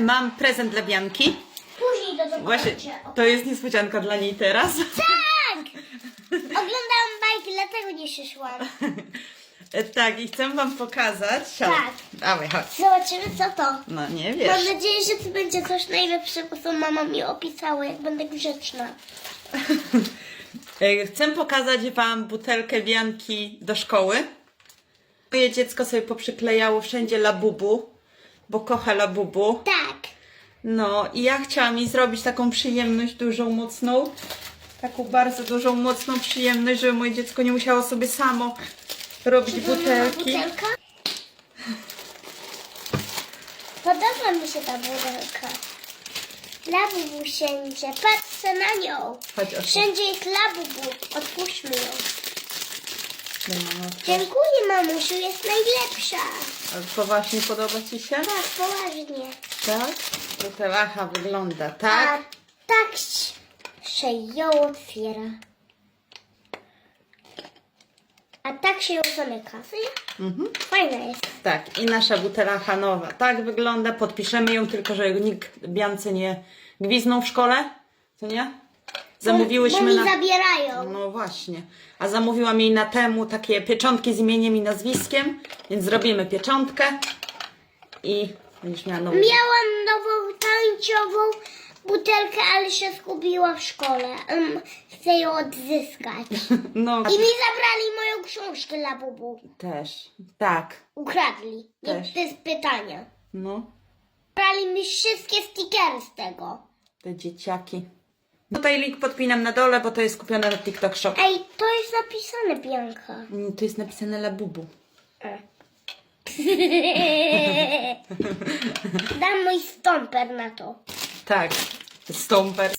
mam prezent dla Bianki. Później do tego Właśnie, to jest niespodzianka dla niej teraz. Tak! Oglądałam bajki, dlatego nie przyszłam. Tak, i chcę wam pokazać. Siad. Tak. Dawaj, chodź. Zobaczymy co to. No nie Mam wiesz. nadzieję, że to będzie coś najlepszego, co mama mi opisała, jak będę grzeczna. E, Chcę pokazać wam butelkę Bianki do szkoły. Moje dziecko sobie poprzyklejało wszędzie labubu, bo kocha labubu. Tak. No i ja chciałam jej zrobić taką przyjemność dużą, mocną. Taką bardzo dużą, mocną przyjemność, żeby moje dziecko nie musiało sobie samo robić butelki. Butelka? Podoba mi się ta butelka. Labubu wszędzie. Patrzcie na nią. Chodź. Wszędzie jest labubu. Otwórzmy ją. Daj, mamo, otwórz. Dziękuję, mamusiu. Jest najlepsza. Ale poważnie podoba Ci się? Tak, poważnie. Tak? Butelacha wygląda A tak. tak się ją otwiera. A tak się ją zamyka. Mhm. Fajna jest. Tak, i nasza butelacha nowa. Tak wygląda. Podpiszemy ją, tylko że nikt Biance nie gwiznął w szkole. Co nie? Bo Zamówiłyśmy mi na... zabierają. No właśnie. A zamówiłam jej na temu takie pieczątki z imieniem i nazwiskiem, więc zrobimy pieczątkę i będziesz miała nową. Miałam nową butelkę, ale się zgubiła w szkole. Chcę ją odzyskać. No, I mi zabrali moją książkę dla bubu. też. Tak. Ukradli. Też. bez pytania. No, Brali mi wszystkie stickery z tego. te dzieciaki. Tutaj link podpinam na dole, bo to jest kupione na TikTok Shop. Ej, to jest napisane, Bianka. Mm, Tu jest napisane Labubu. Dam mój stomper na to. Tak. Stomper.